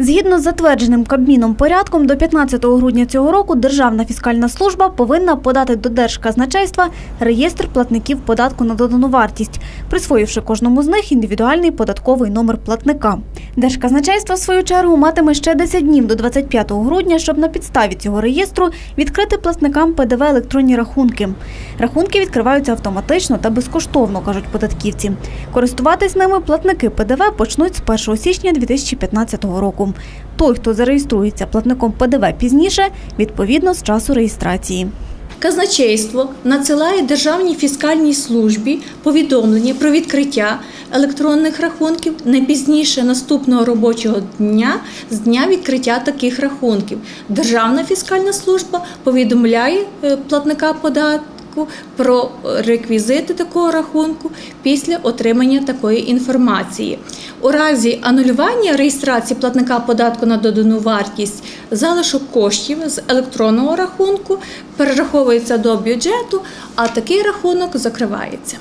Згідно з затвердженим Кабміном порядком, до 15 грудня цього року Державна фіскальна служба повинна подати до Держказначейства реєстр платників податку на додану вартість, присвоївши кожному з них індивідуальний податковий номер платника. Держказначейство, в свою чергу, матиме ще 10 днів до 25 грудня, щоб на підставі цього реєстру відкрити платникам ПДВ електронні рахунки. Рахунки відкриваються автоматично та безкоштовно, кажуть податківці. Користуватись ними платники ПДВ почнуть з 1 січня 2015 року. Той, хто зареєструється платником ПДВ пізніше, відповідно з часу реєстрації. Казначейство надсилає Державній фіскальній службі повідомлення про відкриття електронних рахунків не пізніше наступного робочого дня з дня відкриття таких рахунків. Державна фіскальна служба повідомляє платника платника податку про реквізити такого рахунку після отримання такої інформації. У разі анулювання реєстрації платника податку на додану вартість залишок коштів з електронного рахунку перераховується до бюджету, а такий рахунок закривається.